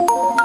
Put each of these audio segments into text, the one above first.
you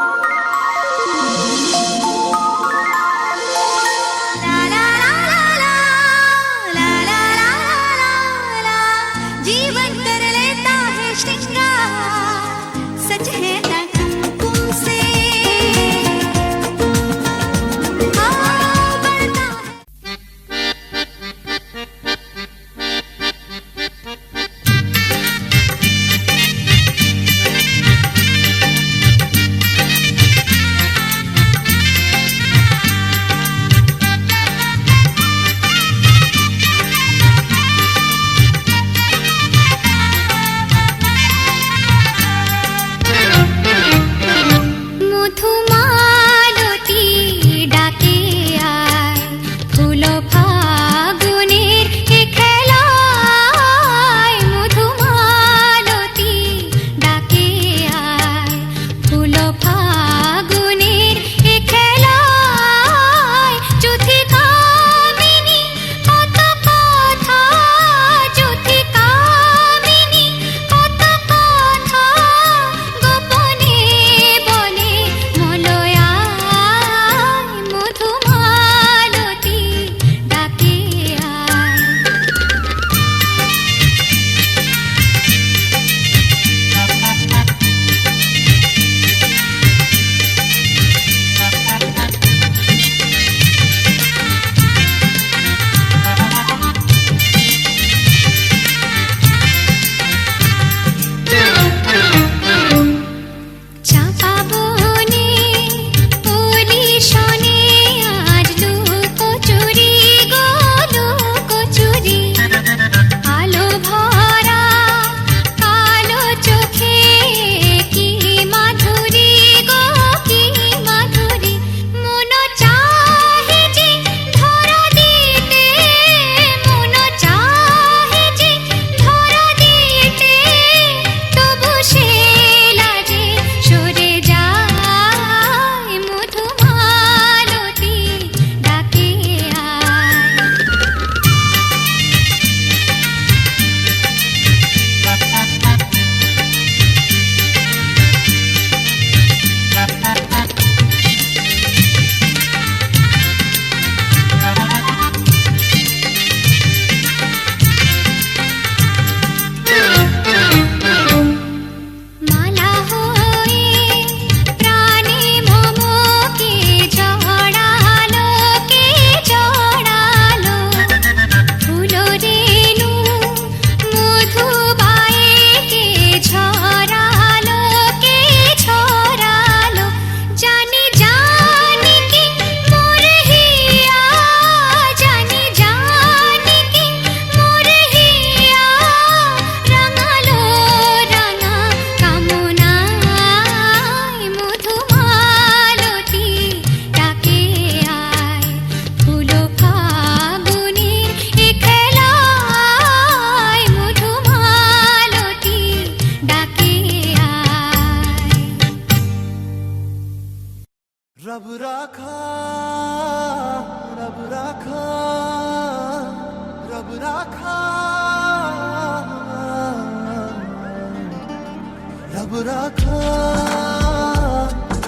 रब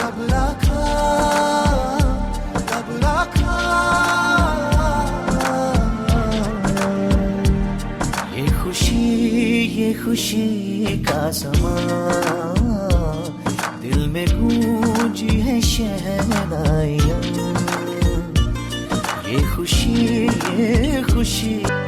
रब राखा रब राखा। ये खुशी ये खुशी का समा। दिल में गूंजी है शहनाइया। ये खुशी ये खुशी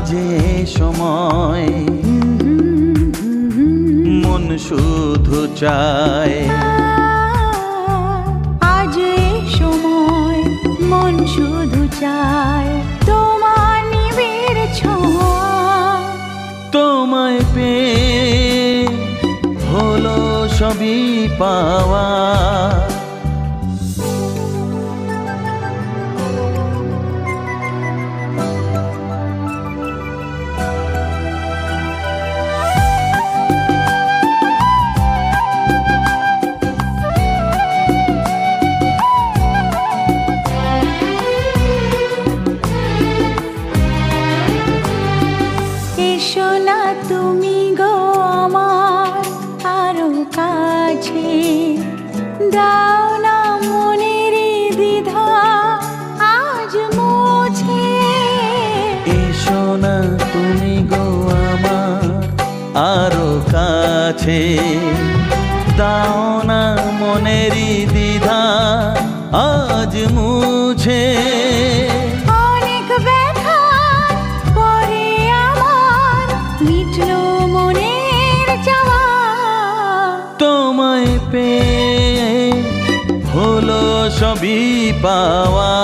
বাজে সময়। মন শুধু চায়। আজ সময় মন শুধু চায়। তোমার নিবিড় তোমায় পে হলো সবই পাওয়া। দাও না মনের দ্বিধা না তুমি গো আমার আরও কাছে। দাও না মনেরই দ্বিধা, আজ মুছে। সবই পাওয়া।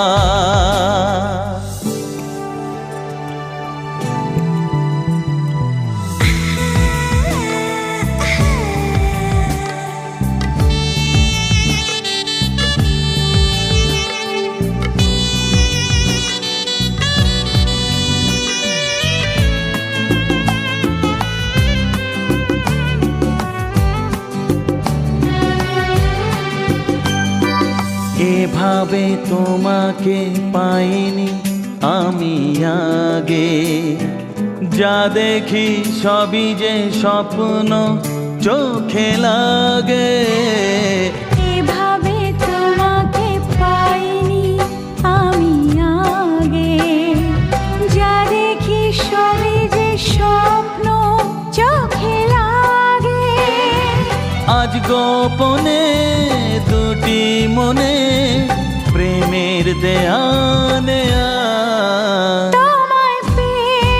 এভাবে তোমাকে পাইনি আমি আগে। যা দেখি সবই যে স্বপ্ন চোখে লাগে। এভাবে তোমাকে পাইনি আমি আগে। যা দেখি সবই যে স্বপ্ন চোখে লাগে। আজ গোপনে প্রেমের নেয়া তোমায় পেয়ে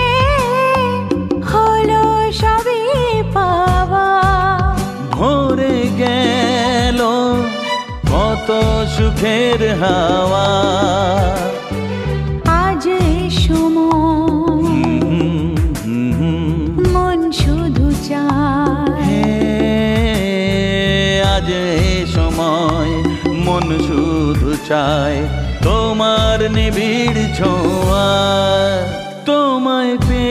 হলো সবই পাওয়া। ভরে গেল কত সুখের হাওয়া। মন শুধু চায় তোমার নিবিড় ছোঁয়া। তোমায় পে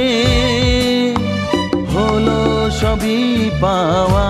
হলো সবই পাওয়া।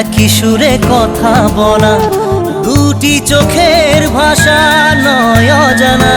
একই সুরে কথা বলা দুটি চোখের ভাষা নয় অজানা।